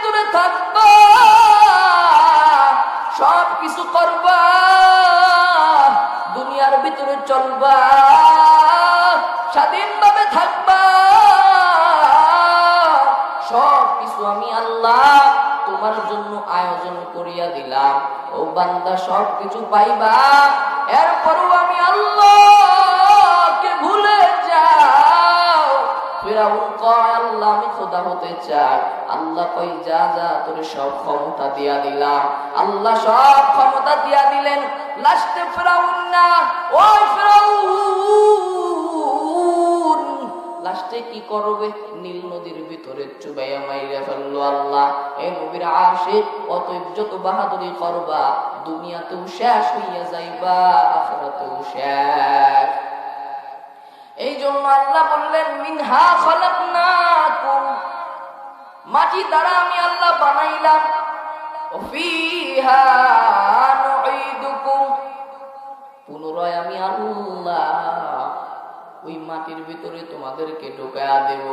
ভিতরে থাকবা সব কিছু করবা, দুনিয়ার ভিতরে চলবা, স্বাধীনভাবে থাকবা। সব কিছু আমি আল্লাহ তোমার জন্য আয়োজন করিয়া দিলাম। ও বান্দা সব কিছু পাইবা। এরপরও আমি আল্লাহকে ভুলে যাও। ফেরাউন আমি খোদা হতে চাই। আল্লাহ কই, যা যা, তোর সব ক্ষমতা দিয়া দিলাম। আল্লাহ সব ক্ষমতা দিয়া দিলেন। লাস্টে ফেরাউন না, ওই ফেরাউন। লাস্টে কি করবে? নীল নদীর ভিতরে চুবাইয়া মাইরা ফেলল আল্লাহ। এ নবীর আশিক অতএব যত বাহাদুরি করবা, দুনিয়াতেও শেষ হইয়া যাইবা, আখরাতেও শেষ। এই জন্য আল্লাহ বললেন, মিনহা খলক না মাটি দ্বারা আমি আল্লাহ বানাইলাম। পুনরায় আমি আল্লাহ ওই মাটির ভিতরে তোমাদেরকে ঢোকায়া দেব।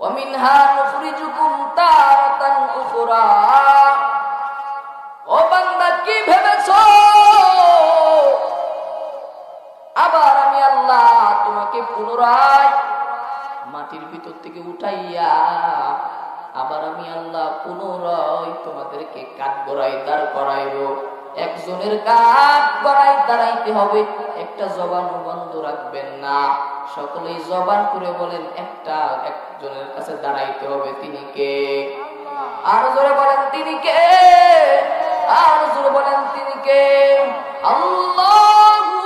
অমিনহা নুখরিজুকুম তারাতান উখরা। ও বান্দা, কি ভেবেছ? আবার আমি আল্লাহ তোমাকে পুনরায় মাটির ভিতর থেকে উঠাইয়া আবার আমি আল্লাহ পুনরায় তোমাদেরকে কাঠ গড়াই দাঁড় করাইব। একজনের কাঠ গড়াই দাঁড়াইতে হবে, একটা জবান বন্ধ রাখবেন না। সকলেই জবান করে বলেন, একটা একজনের কাছে দাঁড়াইতে হবে, তিনি কে? আর জোরে বলেন, তিনি কে? আর জোরে বলেন, তিনি কে? আল্লাহু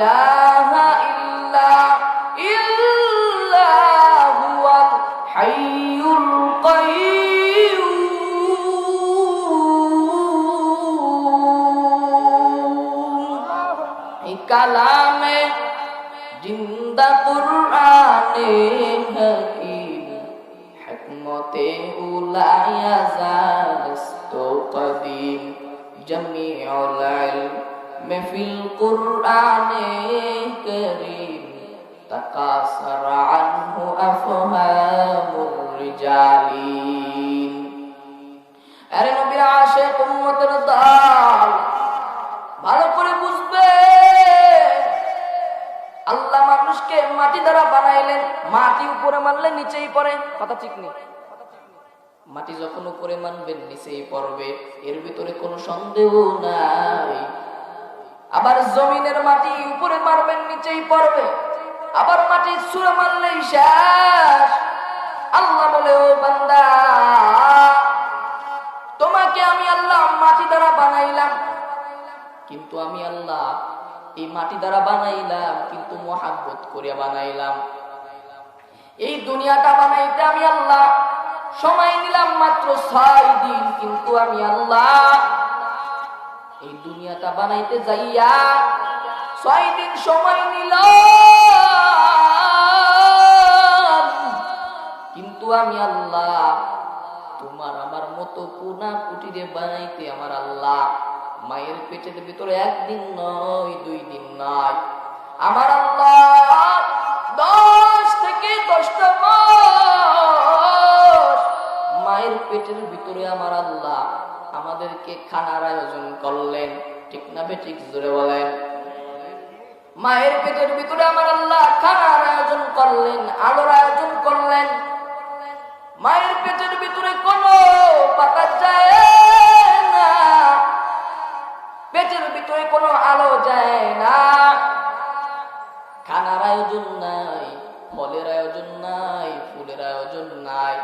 ইলাহা ইল্লা ইল্লা হুয়াল হাইয়ুল কাইয়্যুম কালামে জিন্দা কুরআনে হাকিম, হিকমতে উলায়া জাস্ত কদিম জমিউল ইলম। ফিল কুরআনে করিম তাকাসার আনহু আফহামুর রিজালিন আরে নবীর আশিক উম্মতের দল, ভালো করে বুঝবে। আল্লাহ মানুষকে মাটি দ্বারা বানাইলেন, মাটি উপরে মানলে নিচেই পড়ে, কথা ঠিক নেই। মাটি যখন উপরে মানবেন, নিচেই পড়বে, এর ভিতরে কোনো সন্দেহ নাই। আবার জমিনের মাটি উপরে মারবেন, নিচেই পড়বে। আবার মাটি সুরে মারলেই শেষ। আল্লাহ বলে, ও বান্দা, তোমাকে আমি আল্লাহ মাটি দ্বারা বানাইলাম। কিন্তু আমি আল্লাহ এই মাটি দ্বারা বানাইলাম, কিন্তু মহাব্বত করিয়া বানাইলাম। এই দুনিয়াটা বানাইতে আমি আল্লাহ সময় নিলাম মাত্র ছয় দিন, কিন্তু আমি আল্লাহ এই দুনিয়াটা বানাইতে যাইয়া ছয় দিন সময় নিল। কিন্তু আমি আল্লাহ, তোমার আমার মতো কোনা কুটিরে বানাইতে আমার আল্লাহ, মায়ের পেটের ভিতরে একদিন নয়, দুই দিন নয় আমার আল্লাহ দশ থেকে দশটা মায়ের পেটের ভিতরে আমার আল্লাহ আমাদেরকে খানার আয়োজন করলেন। ঠিক না ঠিক? জোরে বলেন। মায়ের পেটের ভিতরে আমার আল্লাহ খানার আয়োজন করলেন, আলোর আয়োজন করলেন। মায়ের পেটের ভিতরে কোনো পাতা যায় না। পেটের ভিতরে কোনো আলো যায় না। খানার আয়োজন নাই, ফলের আয়োজন নাই, ফুলের আয়োজন নাই।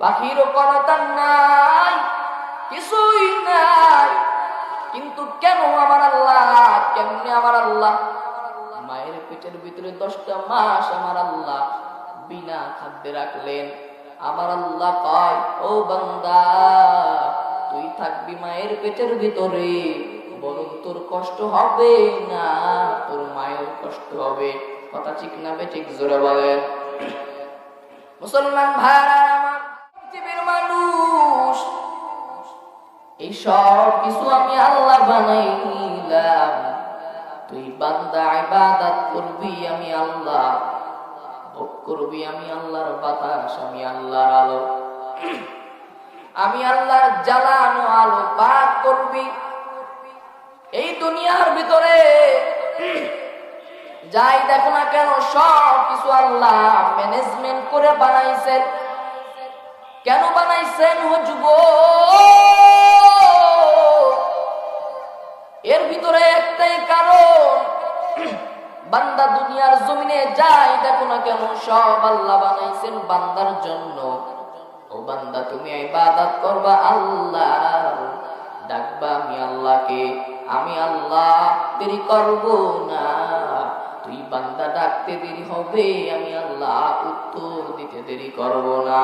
পাখিরও করতার নাই। কিছুই নাই। কিন্তু কেন আমার আল্লাহ? কেমনে আমার আল্লাহ? মায়ের পেটের ভিতরে দশটা মাস আমার আল্লাহ বিনা খাদ্যে রাখলেন। আমার আল্লাহ কয়, ও বান্দা, তুই থাকবি মায়ের পেটের ভিতরে। বরং তোর কষ্ট হবে না, তোর মায়ের কষ্ট হবে। কথা ঠিক না বে ঠিক জোরে বলে মুসলমান ভাইরা আমার সব কিছু আমি আল্লাহ বানাইলাম। তুই বান্দা ইবাদত করবি আমি আল্লাহ, ভোগ করবি আমি আল্লাহর বাতাস, আমি আল্লাহর আলো। আমি আল্লাহর জ্বালানো আলো পাক করবি। এই দুনিয়ার ভিতরে যাই দেখো না কেন, সব কিছু আল্লাহ ম্যানেজমেন্ট করে বানাইছেন। কেন বানাইছেন ও যুব এর ভিতরে একটাই কারণ, বান্দা দুনিয়ার জমিনে যাই দেখো না কেন, সব আল্লাহ বানাইছেন বান্দার জন্য। ও বান্দা, তুমি ইবাদত করবা আল্লাহ ডাকবা আমি আল্লাহকে, আমি আল্লাহ দেরি করব না। তুই বান্দা ডাকতে দেরি হবে, আমি আল্লাহ উত্তর দিতে দেরি করব না।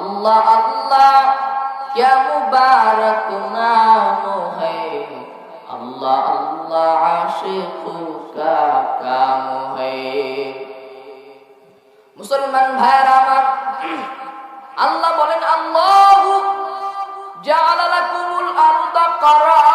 আল্লাহ আল্লাহ क्या मुबारक नाम है अल्लाह अल्लाह आशिकों का काम है মুসলমান ভাইয়েরা আমার আল্লাহ বলেন আল্লাহ জাআলা লাকুমুল আরদা কারারাও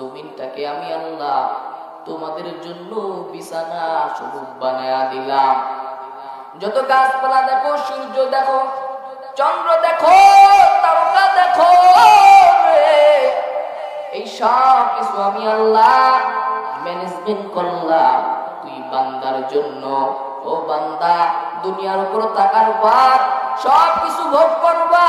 জমিনটাকে আমি আল্লাহ তোমাদের জন্য বিছানা স্বরূপ বানায়া দিলাম। যত গাছপালা দেখো, সূর্য দেখো, চন্দ্র দেখো, তারকা দেখো, এই সব কিছু আমি আল্লাহ ম্যানেজমেন্ট করলাম। তুই বান্দার জন্য, ও বান্দা, দুনিয়ার উপর তাকার পর সব কিছু ভোগ করবা।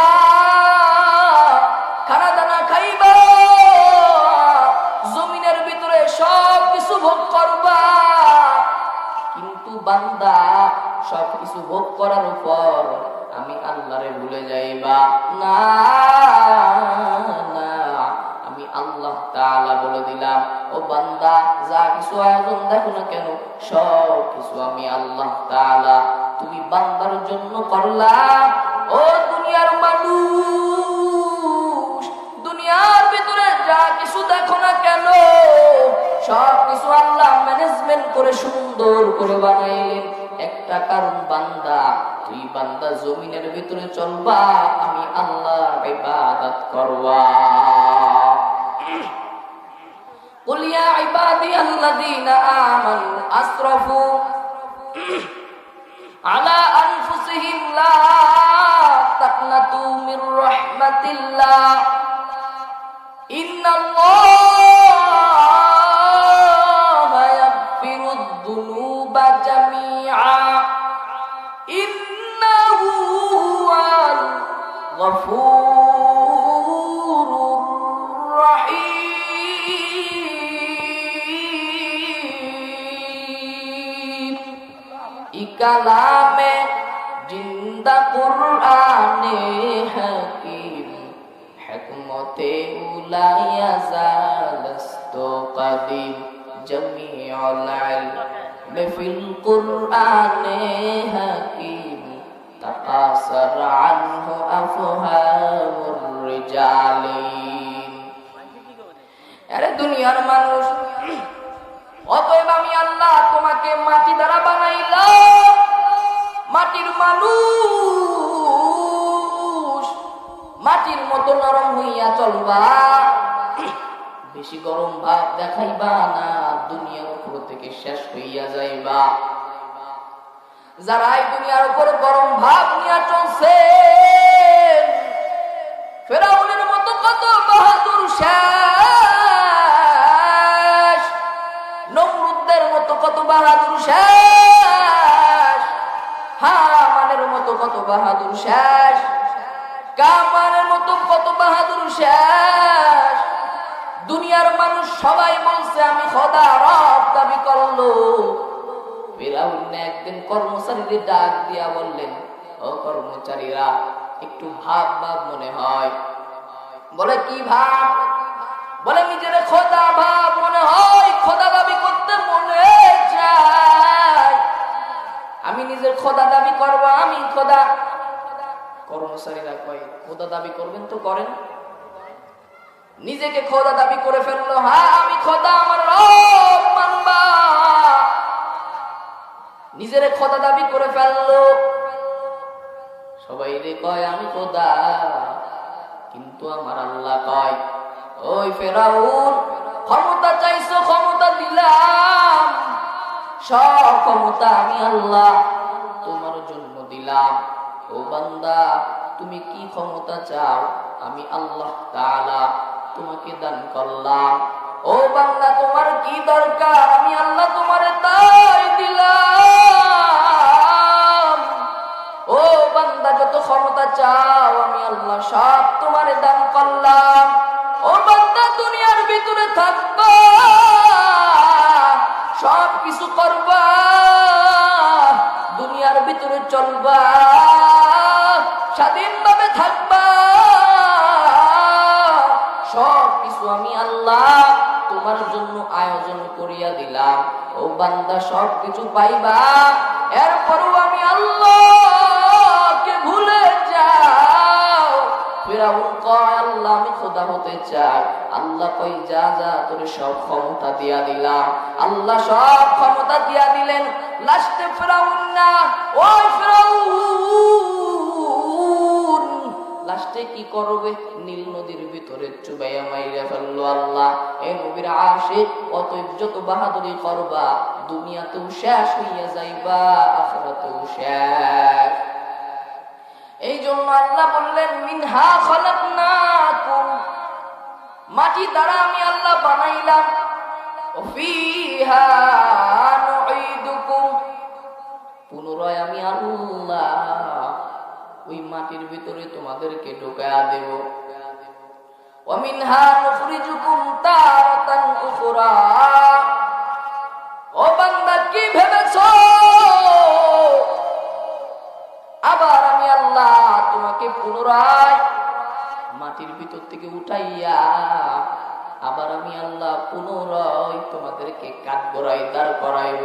সব কিছু ভোগ করার উপর আমি আল্লাহরে ভুলে যাইবা। না না, আমি আল্লাহ তাআলা বলে দিলাম। ও বান্দা, যা কিছু আয়োজন দেখো না কেন সব কিছু আমি আল্লাহ তাআলা তুমি বান্দার জন্য করলাম। ও দুনিয়ার মানুষ, দুনিয়ার ভিতরে যা কিছু দেখো না কেন সব কিছু আল্লাহ ম্যানেজমেন্ট করে সুন্দর করে বানাইলেন। একটা কারণ বান্দা তুই বান্দা জমিনের ভিতরে চলবা আমি আল্লাহর ইবাদত করবা قل يا عبادي الذين آمنوا أسرفوا على أنفسهم لا تقنطوا من رحمة الله إن الله يغفر الذنوب جميعا إنه هو الغفور الرحيم إكلام جند قرآن حكيم حكمة لا يزال است قديم جميع العلم আরে দুনিয়ার মানুষ, অতএব আমি আল্লাহ তোমাকে মাটি দ্বারা বানাইলাম। মাটির মানুষ, মাটির মতো নরম হইয়া চলবা। বেশি গরম ভাব দেখাইবা না। দুনিয়ার উপর থেকে শেষ হইয়া যাইবা। যারা এই দুনিয়ার উপর গরম ভাব নিয়ে চলছে, ফেরাউনের মতো কত বাহাদুর শেষ, নমরুদ্দের মতো কত বাহাদুর শেষ হামানের মতো কত বাহাদুর শেষ, কামানের মতো কত বাহাদুর শেষ দুনিয়ার মানুষ সবাই বলছে, আমি খোদা রব দাবি করল। ফেরাউন একদিন কর্মচারীদের ডাক দিয়া বললেন, ও কর্মচারীরা, একটু ভাব ভাব মনে হয়। বলে, কি ভাব? বলে, নিজের খোদা ভাব মনে হয়, খোদা দাবি করতে মনে চায় আমি নিজের খোদা দাবি করব, আমি খোদা কর্মচারীরা কয়, খোদা দাবি করবেন তো করেন। নিজেকে খোদা দাবি করে ফেলল হ্যাঁ আমি খোদা, আমার রব মানবা। নিজেরে খোদা দাবি করে ফেলল। সবাই রে কয়, আমি খোদা। কিন্তু আমার আল্লাহ কয়, ওই ফেরাউন, ক্ষমতা চাইছো, ক্ষমতা দিলাম। সব ক্ষমতা আমি আল্লাহ তোমার জন্য দিলাম। ও বান্দা, তুমি কি ক্ষমতা চাও? আমি আল্লাহ তাআলা তোমাকে দান করলাম? ও বান্দা, তোমার কি দরকার? আমি আল্লাহ তোমারে তাই দিলাম। ও বান্দা, যত ক্ষমতা চাও, আমি আল্লাহ সব তোমারে দান করলাম। ও বান্দা, দুনিয়ার ভিতরে থাকবা। সব কিছু করবা করিয়া দিলাম। ও বান্দা সব কিছু পাইবা। এরপরও আমি আল্লাহকে ভুলে যাও। ফেরাউন কয়, আল্লাহ, আমি খোদা হতে চাই। আল্লাহ কই, যা যা, তোর সব ক্ষমতা দিয়া দিলাম। আল্লাহ সব ক্ষমতা দিয়া দিলেন। লাস্টে ফেরাউন না, ওই ফেরাউন। লাস্টে কি করবে? নীল নদীর ভিতরে চুবাইয়া মাইরা ফেলল আল্লাহ। এই নবীর আসে অতএব যত বাহাদুরি করবা, দুনিয়াতেও শেষ হইয়া যাইবা, আখরাতেও শেষ। এই জন্য আল্লাহ বললেন, মিনহা খলাকনাকুম। মাটি দ্বারা আমি আল্লাহ বানাইলাম। ফিহা নুঈদুকুম। পুনরায় আমি আল্লাহ ওই মাটির ভিতরে তোমাদেরকে ঢোকা দেব। ও মিনহা নুখরিজুকুম তা আবার আমি আল্লাহ তোমাকে পুনরায় মাটির ভিতর থেকে উঠাইয়া আবার আমি আল্লাহ পুনরায় তোমাদেরকে কাঠ গড়াই দাঁড় করাইব।